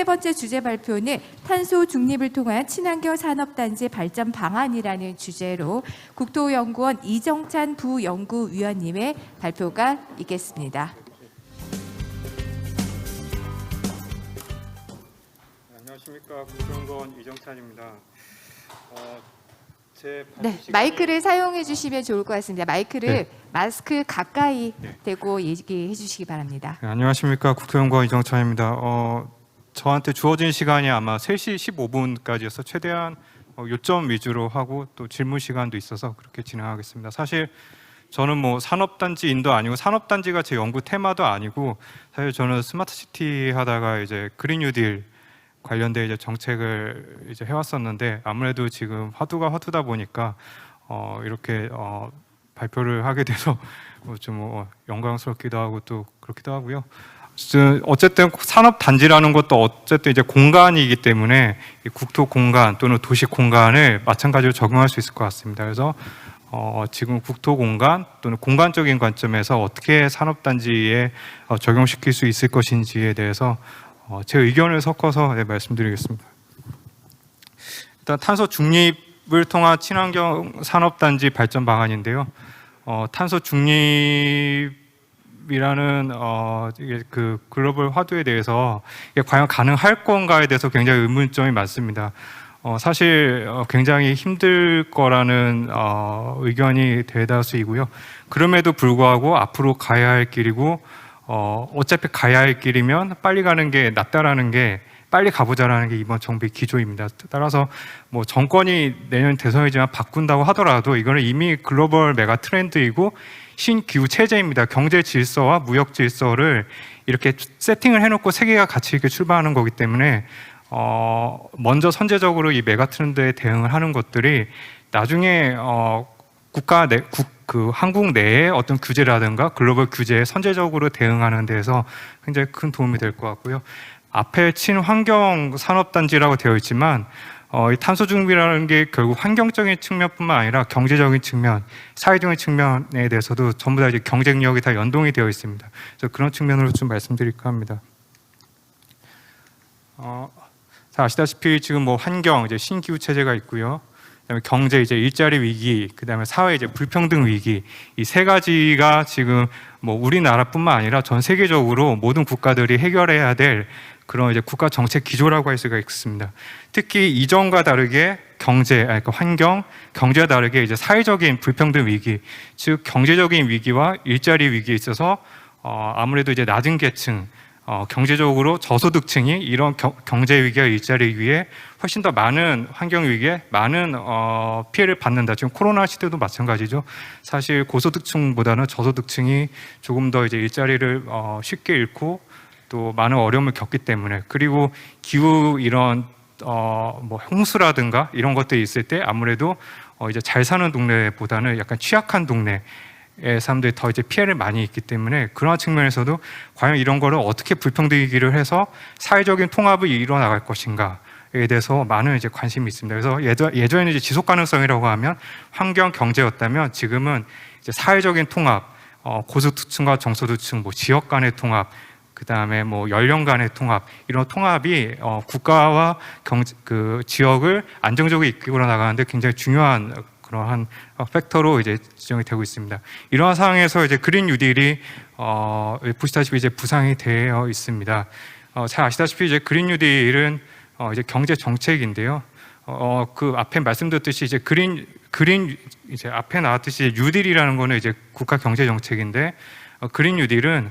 세 번째 주제 발표는 탄소 중립을 통한 친환경 산업단지 발전 방안이라는 주제로 국토연구원 이정찬 부연구위원님의 발표가 있겠습니다. 안녕하십니까 국정원 이정찬입니다. 어, 제 네, 마이크를 사용해 주시면 좋을 것 같습니다. 마이크를 네. 마스크 가까이 네. 대고 얘기해 주시기 바랍니다. 네, 안녕하십니까 국토연구원 이정찬입니다. 어, 저한테 주어진 시간이 아마 3시 15분까지여서 최대한 어, 요점 위주로 하고 또 질문 시간도 있어서 그렇게 진행하겠습니다. 사실 저는 뭐 산업단지인도 아니고 산업단지가 제 연구 테마도 아니고 사실 저는 스마트시티 하다가 이제 그린 뉴딜 관련된 이제 정책을 이제 해왔었는데 아무래도 지금 화두가 화두다 보니까 어, 이렇게 어, 발표를 하게 돼서 뭐좀 어, 영광스럽기도 하고 또 그렇기도 하고요. 어쨌든- 산업 단지라는 것도 어쨌든 이제 공간이기 때문에 이 국토 공간 또는 도시 공간을 마찬가지로 적용할 수 있을 것 같습니다. 그래서 어, 지금 국토 공간 또는 공간적인 관점에서 어떻게 산업 단지에 어, 적용시킬 수 있을 것인지에 대해서 어, 제 의견을 섞어서 네, 말씀드리겠습니다. 일단 탄소 중립을 통한 친환경 산업 단지 발전 방안인데요. 어, 탄소 중립 이라는 어, 그 글로벌 화두에 대해서 이게 과연 가능할 건가에 대해서 굉장히 의문점이 많습니다. 어, 사실 어, 굉장히 힘들 거라는 어, 의견이 대다수이고요. 그럼에도 불구하고 앞으로 가야 할 길이고 어, 어차피 가야 할 길이면 빨리 가는 게 낫다라는 게 빨리 가보자라는 게 이번 정부의 기조입니다. 따라서 뭐 정권이 내년 대선이지만 바꾼다고 하더라도 이거는 이미 글로벌 메가 트렌드이고 신기후 체제입니다. 경제 질서와 무역 질서를 이렇게 세팅을 해놓고 세계가 같이 이렇게 출발하는 거기 때문에 어, 먼저 선제적으로 이 메가 트렌드에 대응을 하는 것들이 나중에 어, 국가 내, 국, 그 한국 내에 어떤 규제라든가 글로벌 규제에 선제적으로 대응하는 데에서 굉장히 큰 도움이 될 것 같고요. 앞에 친환경 산업단지라고 되어 있지만 어, 이 탄소 중립이라는 게 결국 환경적인 측면뿐만 아니라 경제적인 측면, 사회적인 측면에 대해서도 전부 다 이제 경쟁력이 다 연동이 되어 있습니다. 그래서 그런 측면으로 좀 말씀드릴까 합니다. 어, 자, 아시다시피 지금 뭐 환경, 이제 신기후 체제가 있고요. 그다음에 경제 이제 일자리 위기, 그다음에 사회 이제 불평등 위기 이 세 가지가 지금 뭐 우리나라뿐만 아니라 전 세계적으로 모든 국가들이 해결해야 될 그런 이제 국가 정책 기조라고 할 수가 있습니다. 특히 이전과 다르게 경제, 아니, 그러니까 환경, 경제와 다르게 이제 사회적인 불평등 위기, 즉 경제적인 위기와 일자리 위기에 있어서 어, 아무래도 이제 낮은 계층, 어, 경제적으로 저소득층이 이런 겨- 경제 위기와 일자리 위기에 훨씬 더 많은 환경 위기에 많은 어, 피해를 받는다. 지금 코로나 시대도 마찬가지죠. 사실 고소득층보다는 저소득층이 조금 더 이제 일자리를 어, 쉽게 잃고 또 많은 어려움을 겪기 때문에 그리고 기후 이런 어, 뭐 홍수라든가 이런 것들이 있을 때 아무래도 어, 이제 잘 사는 동네보다는 약간 취약한 동네 의 사람들이 더 이제 피해를 많이 입기 때문에 그러한 측면에서도 과연 이런 거를 어떻게 불평등이기를 해서 사회적인 통합을 이루어 나갈 것인가에 대해서 많은 이제 관심이 있습니다. 그래서 예전, 예전에는 이제 지속 가능성이라고 하면 환경 경제였다면 지금은 이제 사회적인 통합, 어, 고소득층과 정소득층, 뭐 지역 간의 통합, 그 다음에 뭐 연령 간의 통합 이런 통합이 어, 국가와 경, 그 지역을 안정적으로 이끌어 나가는데 굉장히 중요한 그러한 어, 팩터로 이제 지정이 되고 있습니다. 이러한 상황에서 이제 그린 뉴딜이 어, 보시다시피 이제 부상이 되어 있습니다. 어, 잘 아시다시피 이제 그린 뉴딜은 어, 이제 경제 정책인데요. 어, 그 앞에 말씀드렸듯이 이제 그린 그린 이제 앞에 나왔듯이 뉴딜이라는 거는 이제 국가 경제 정책인데 어, 그린 뉴딜은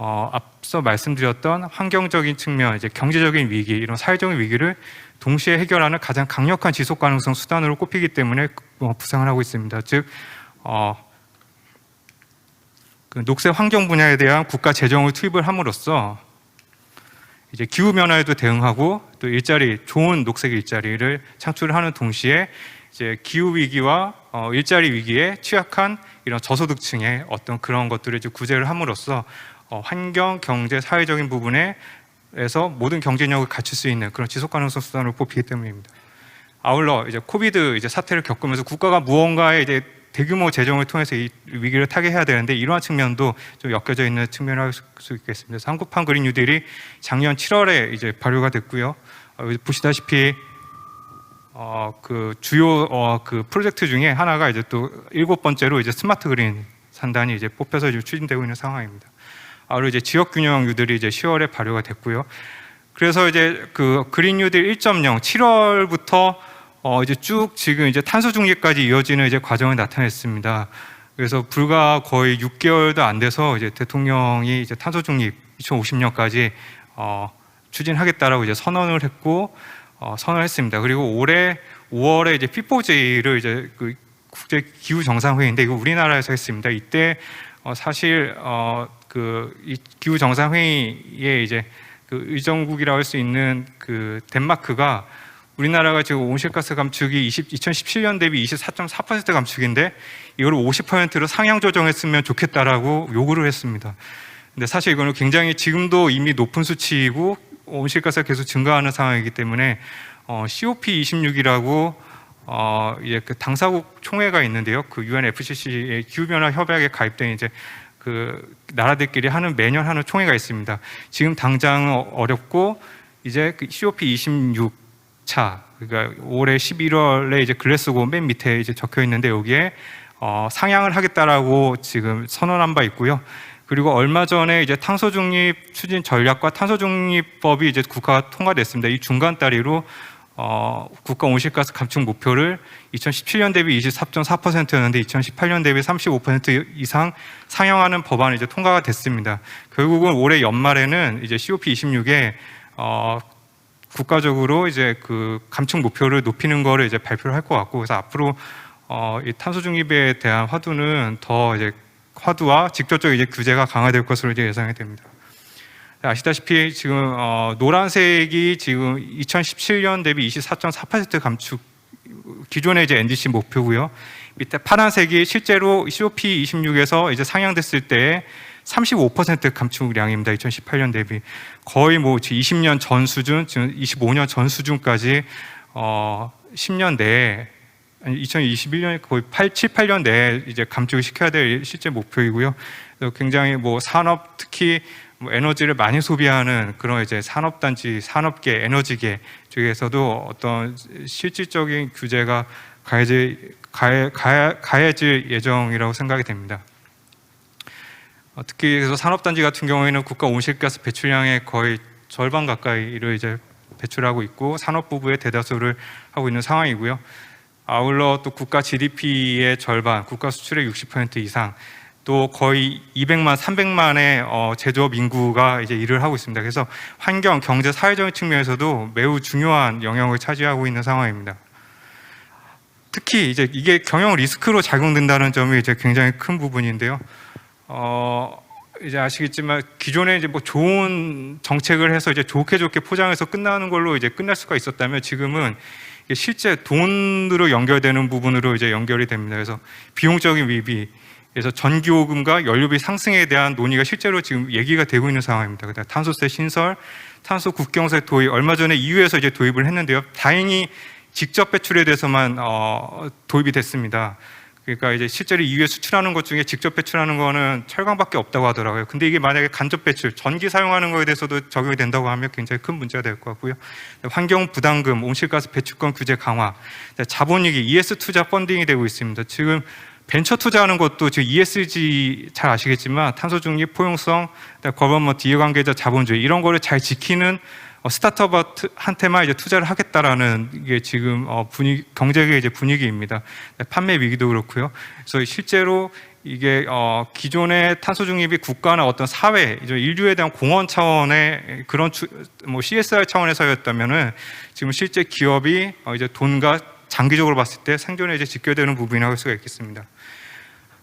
어, 앞서 말씀드렸던 환경적인 측면, 이제 경제적인 위기, 이런 사회적인 위기를 동시에 해결하는 가장 강력한 지속 가능성 수단으로 꼽히기 때문에 어, 부상을 하고 있습니다. 즉, 어, 그 녹색 환경 분야에 대한 국가 재정을 투입을 함으로써 이제 기후 변화에도 대응하고 또 일자리 좋은 녹색 일자리를 창출하는 동시에 이제 기후 위기와 어, 일자리 위기에 취약한 이런 저소득층의 어떤 그런 것들을 이제 구제를 함으로써 어, 환경, 경제, 사회적인 부분에서 모든 경쟁력을 갖출 수 있는 그런 지속 가능성 수단으로 뽑히기 때문입니다. 아울러 이제 코비드 이제 사태를 겪으면서 국가가 무언가에 이제 대규모 재정을 통해서 이 위기를 타개해야 되는데 이러한 측면도 좀 엮여져 있는 측면을 할 수 있겠습니다. 한국판 그린 뉴딜이 작년 7월에 이제 발효가 됐고요. 어, 보시다시피 어, 그 주요 어, 그 프로젝트 중에 하나가 이제 또 일곱 번째로 이제 스마트 그린 산단이 이제 뽑혀서 지금 추진되고 있는 상황입니다. 아, 그리고 이제 지역 균형 뉴들이 이제 10월에 발효가 됐고요. 그래서 이제 그 그린 뉴딜 1.0 7월부터 어, 이제 쭉 지금 이제 탄소 중립까지 이어지는 이제 과정을 나타냈습니다. 그래서 불과 거의 6개월도 안 돼서 이제 대통령이 이제 탄소 중립 2050년까지 어, 추진하겠다라고 이제 선언을 했고 어, 선언했습니다. 그리고 올해 5월에 이제 피포제이를 이제 그 국제 기후 정상회의인데 이거 우리나라에서 했습니다. 이때 어, 사실 어, 그이 기후 정상회의에 이제 그 의정국이라고 할 수 있는 그 덴마크가 우리나라가 지금 온실가스 감축이 20, 2017년 대비 24.4% 감축인데 이걸 50%로 상향 조정했으면 좋겠다라고 요구를 했습니다. 근데 사실 이거는 굉장히 지금도 이미 높은 수치이고 온실가스가 계속 증가하는 상황이기 때문에 어, COP26이라고 어, 이제 그 당사국 총회가 있는데요. 그 UNFCC의 기후변화 협약에 가입된 이제 그 나라들끼리 하는 매년 하는 총회가 있습니다. 지금 당장 어- 어렵고 이제 그 COP26 차 그러니까 올해 11월에 이제 글래스고 맨 밑에 이제 적혀 있는데 여기에 어, 상향을 하겠다라고 지금 선언한 바 있고요. 그리고 얼마 전에 이제 탄소 중립 추진 전략과 탄소 중립법이 이제 국가가 통과됐습니다. 이 중간 다리로 어, 국가 온실가스 감축 목표를 2017년 대비 24.4%였는데 2018년 대비 35% 이상 상향하는 법안이 이제 통과가 됐습니다. 결국은 올해 연말에는 이제 COP26에 어, 국가적으로 이제 그 감축 목표를 높이는 거를 이제 발표를 할 것 같고 그래서 앞으로 어, 이 탄소 중립에 대한 화두는 더 이제 화두와 직접적 이제 규제가 강화될 것으로 이제 예상이 됩니다. 아시다시피 지금 어, 노란색이 지금 2017년 대비 24.4% 감축 기존의 이제 NDC 목표고요. 밑에 파란색이 실제로 COP26에서 이제 상향됐을 때 35% 감축량입니다. 2018년 대비 거의 뭐 20년 전 수준, 지금 25년 전 수준까지 어, 10년 내에 2021년 거의 8, 7, 8년 내에 이제 감축을 시켜야 될 실제 목표이고요. 굉장히 뭐 산업 특히 뭐 에너지를 많이 소비하는 그런 이제 산업단지, 산업계, 에너지계 쪽에서도 어떤 실질적인 규제가 가해질, 가해, 가해, 가해질 예정이라고 생각이 됩니다. 어, 특히 그래서 산업단지 같은 경우에는 국가 온실가스 배출량의 거의 절반 가까이를 이제 배출하고 있고 산업부부의 대다수를 하고 있는 상황이고요. 아울러 또 국가 GDP의 절반, 국가 수출의 60% 이상, 또 거의 200만, 300만의 어, 제조업 인구가 이제 일을 하고 있습니다. 그래서 환경, 경제, 사회적인 측면에서도 매우 중요한 영역을 차지하고 있는 상황입니다. 특히 이제 이게 경영 리스크로 작용된다는 점이 이제 굉장히 큰 부분인데요. 어, 이제 아시겠지만 기존에 이제 뭐 좋은 정책을 해서 이제 좋게 좋게 포장해서 끝나는 걸로 이제 끝날 수가 있었다면 지금은 실제 돈으로 연결되는 부분으로 이제 연결이 됩니다. 그래서 비용적인 위비, 그래서 전기요금과 연료비 상승에 대한 논의가 실제로 지금 얘기가 되고 있는 상황입니다. 그다음 탄소세 신설, 탄소 국경세 도입 얼마 전에 EU에서 이제 도입을 했는데요. 다행히 직접 배출에 대해서만 어, 도입이 됐습니다. 그러니까 이제 실제로 EU에 수출하는 것 중에 직접 배출하는 거는 철강밖에 없다고 하더라고요. 근데 이게 만약에 간접 배출, 전기 사용하는 거에 대해서도 적용이 된다고 하면 굉장히 큰 문제가 될 것 같고요. 환경 부담금, 온실가스 배출권 규제 강화, 자본위기, ES 투자 펀딩이 되고 있습니다. 지금 벤처 투자하는 것도 지금 ESG 잘 아시겠지만 탄소 중립, 포용성, 거버먼트 이해관계자 자본주의 이런 거를 잘 지키는 어, 스타트업한테만 이제 투자를 하겠다라는 이게 지금 어, 분위기, 경제계 이제 분위기입니다. 네, 판매 위기도 그렇고요. 그래서 실제로 이게 어, 기존의 탄소 중립이 국가나 어떤 사회, 인류에 대한 공헌 차원의 그런 추, 뭐 CSR 차원에서였다면은 지금 실제 기업이 어, 이제 돈과 장기적으로 봤을 때 생존에 이제 직결되는 부분이라고 할 수가 있겠습니다.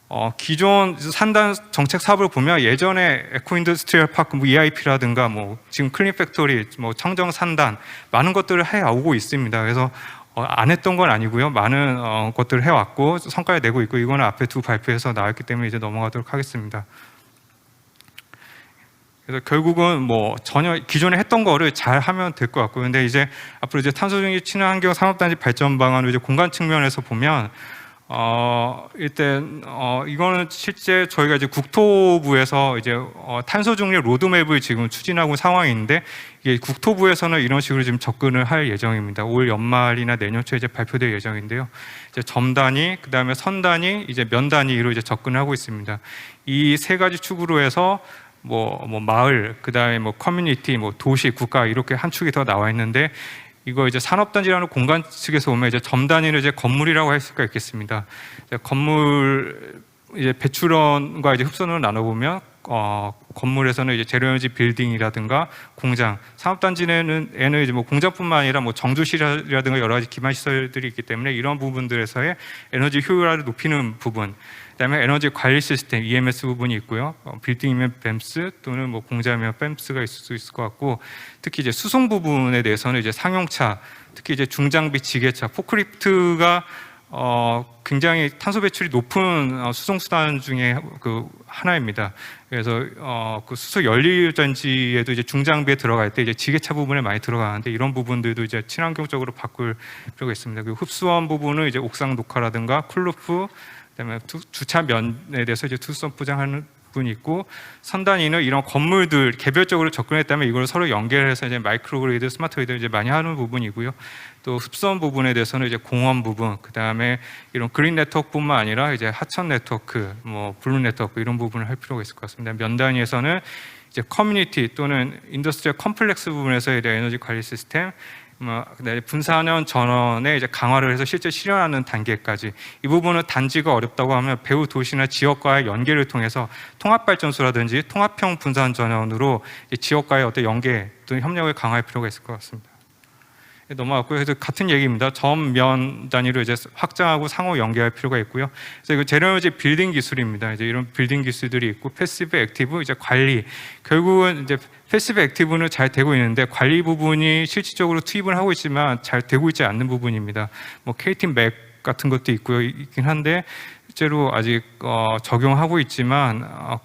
어, 기존 산단 정책 사업을 보면 예전에 에코인더스트리얼 파크, 뭐 EIP라든가 뭐 지금 클린 팩토리, 뭐 청정 산단 많은 것들을 해 오고 있습니다. 그래서 어, 안 했던 건 아니고요. 많은 어, 것들을 해 왔고 성과를 내고 있고 이거는 앞에 두 발표에서 나왔기 때문에 이제 넘어가도록 하겠습니다. 그래서 결국은 뭐 전혀 기존에 했던 거를 잘 하면 될 것 같고요. 근데 이제 앞으로 이제 탄소 중립 친환경 산업단지 발전 방안을 이제 공간 측면에서 보면 어, 일단 어, 이거는 실제 저희가 이제 국토부에서 이제 어, 탄소 중립 로드맵을 지금 추진하고 상황인데 이게 국토부에서는 이런 식으로 지금 접근을 할 예정입니다. 올 연말이나 내년 초에 이제 발표될 예정인데요. 이제 점단위, 그다음에 선단위, 이제 면단위로 이제 접근을 하고 있습니다. 이 세 가지 축으로 해서 뭐, 뭐 마을, 그다음에 뭐 커뮤니티, 뭐 도시, 국가 이렇게 한 축이 더 나와 있는데 이거 이제 산업단지라는 공간 측에서 보면 이제 점 단위를 이제 건물이라고 할 수가 있겠습니다. 건물 이제 배출원과 이제 흡선을 나눠보면 어, 건물에서는 이제 제로에너지 빌딩이라든가 공장, 산업단지는 에는 이제 뭐 공장뿐만 아니라 뭐 정주시라든가 여러 가지 기반 시설들이 있기 때문에 이런 부분들에서의 에너지 효율화를 높이는 부분, 그다음에 에너지 관리 시스템 EMS 부분이 있고요. 어, 빌딩이면 뱀스 또는 뭐 공장이면 뱀스가 있을 수 있을 것 같고 특히 이제 수송 부분에 대해서는 이제 상용차, 특히 이제 중장비 지게차, 포크리프트가 어, 굉장히 탄소 배출이 높은 어, 수송 수단 중에 그 하나입니다. 그래서 어, 그 수소 연료 전지에도 이제 중장비에 들어갈 때 이제 지게차 부분에 많이 들어가는데 이런 부분들도 이제 친환경적으로 바꿀 필요가 있습니다. 그리고 흡수원 부분은 이제 옥상 녹화라든가 쿨루프 그다음에 두, 주차 면에 대해서 이제 투수성 포장하는 부분이 있고 선단위는 이런 건물들 개별적으로 접근했다면 이걸 서로 연결해서 이제 마이크로그리드, 스마트 그리드 이제 많이 하는 부분이고요. 또 흡수원 부분에 대해서는 이제 공원 부분, 그 다음에 이런 그린 네트워크뿐만 아니라 이제 하천 네트워크, 뭐 블루 네트워크 이런 부분을 할 필요가 있을 것 같습니다. 면 단위에서는 이제 커뮤니티 또는 인더스트리얼 컴플렉스 부분에서 이제 에너지 관리 시스템, 분산형 전원에 이제 강화를 해서 실제 실현하는 단계까지 이 부분은 단지가 어렵다고 하면 배후 도시나 지역과의 연계를 통해서 통합 발전소라든지 통합형 분산 전원으로 지역과의 어떤 연계 또는 협력을 강화할 필요가 있을 것 같습니다. 예, 넘어갔고요. 그래서 같은 얘기입니다. 전면 단위로 이제 확장하고 상호 연계할 필요가 있고요. 그래서 이거 제너지 빌딩 기술입니다. 이제 이런 빌딩 기술들이 있고 패시브 액티브 이제 관리 결국은 이제 패시브 액티브는 잘 되고 있는데 관리 부분이 실질적으로 투입을 하고 있지만 잘 되고 있지 않는 부분입니다. 뭐 KT 맥 같은 것도 있고요. 있긴 한데 실제로 아직 어, 적용하고 있지만 어,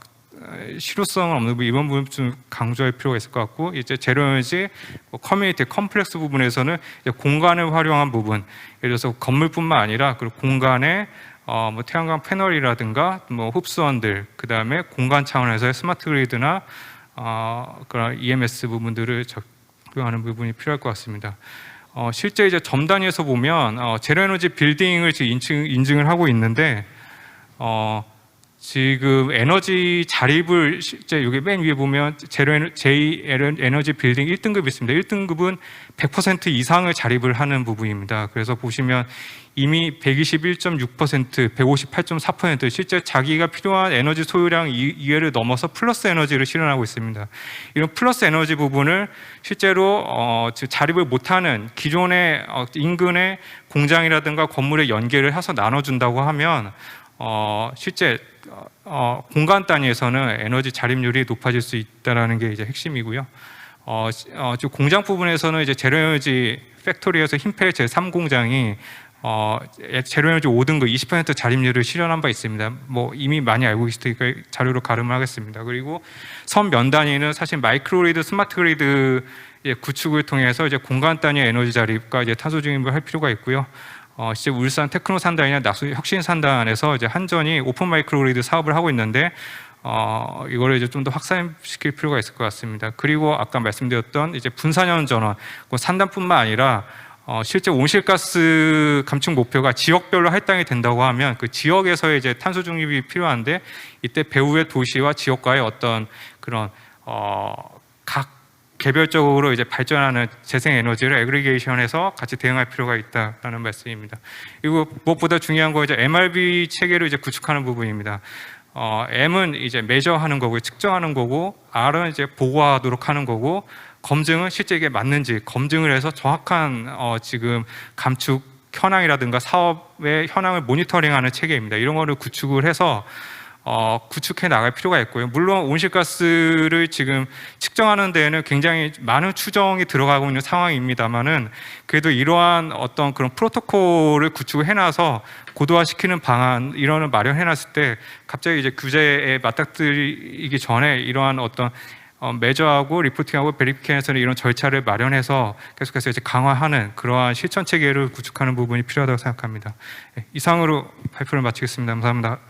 실효성은 없는 부분 이번 부분 좀 강조할 필요가 있을 것 같고 이제 제로에너지 뭐 커뮤니티 컴플렉스 부분에서는 공간을 활용한 부분 예를 들어서 건물뿐만 아니라 그 공간에 어, 뭐 태양광 패널이라든가 뭐 흡수원들 그 다음에 공간 차원에서의 스마트 그리드나 어, 그런 EMS 부분들을 적용하는 부분이 필요할 것 같습니다. 어, 실제 이제 점 단위에서 보면 어, 제로에너지 빌딩을 지금 인증, 인증을 하고 있는데 어, 지금 에너지 자립을 실제 여기 맨 위에 보면 제로 에너지 빌딩 1등급이 있습니다. 1등급은 100% 이상을 자립을 하는 부분입니다. 그래서 보시면 이미 121.6%, 158.4% 실제 자기가 필요한 에너지 소유량 이- 이외를 넘어서 플러스 에너지를 실현하고 있습니다. 이런 플러스 에너지 부분을 실제로 어, 즉 자립을 못하는 기존의 어, 인근의 공장이라든가 건물에 연계를 해서 나눠준다고 하면 어, 실제 어, 공간 단위에서는 에너지 자립률이 높아질 수 있다라는 게 이제 핵심이고요. 어, 시- 어, 공장 부분에서는 이제 제로에너지 팩토리에서 힘펠 제3 공장이 어, 제로에너지 5등급 20% 자립률을 실현한 바 있습니다. 뭐 이미 많이 알고 계시니까 자료로 가름을 하겠습니다. 그리고 선 면 단위는 사실 마이크로그리드, 스마트 그리드 예, 구축을 통해서 이제 공간 단위 에너지 자립과 이제 탄소 중립을 할 필요가 있고요. 어, 실제 울산 테크노 산단이나 낙수 혁신 산단에서 이제 한전이 오픈 마이크로그리드 사업을 하고 있는데 어, 이거를 이제 좀 더 확산시킬 필요가 있을 것 같습니다. 그리고 아까 말씀드렸던 이제 분산형 전원, 그 산단뿐만 아니라 어, 실제 온실가스 감축 목표가 지역별로 할당이 된다고 하면 그 지역에서의 이제 탄소 중립이 필요한데 이때 배후의 도시와 지역과의 어떤 그런 어, 각 개별적으로 이제 발전하는 재생 에너지를 애그리게이션해서 같이 대응할 필요가 있다라는 말씀입니다. 그리고 무엇보다 중요한 거 이제 MRB 체계를 이제 구축하는 부분입니다. 어, M은 이제 매저하는 거고 측정하는 거고 R은 이제 보고하도록 하는 거고 검증은 실제 이게 맞는지 검증을 해서 정확한 어, 지금 감축 현황이라든가 사업의 현황을 모니터링하는 체계입니다. 이런 거를 구축을 해서 어, 구축해 나갈 필요가 있고요. 물론 온실가스를 지금 측정하는 데에는 굉장히 많은 추정이 들어가고 있는 상황입니다만은 그래도 이러한 어떤 그런 프로토콜을 구축해 놔서 고도화시키는 방안 이런을 마련해 놨을 때 갑자기 이제 규제에 맞닥뜨리기 전에 이러한 어떤 어, 매저하고 리포팅하고 베리피케이션의 이런 절차를 마련해서 계속해서 이제 강화하는 그러한 실천 체계를 구축하는 부분이 필요하다고 생각합니다. 예, 이상으로 발표를 마치겠습니다. 감사합니다.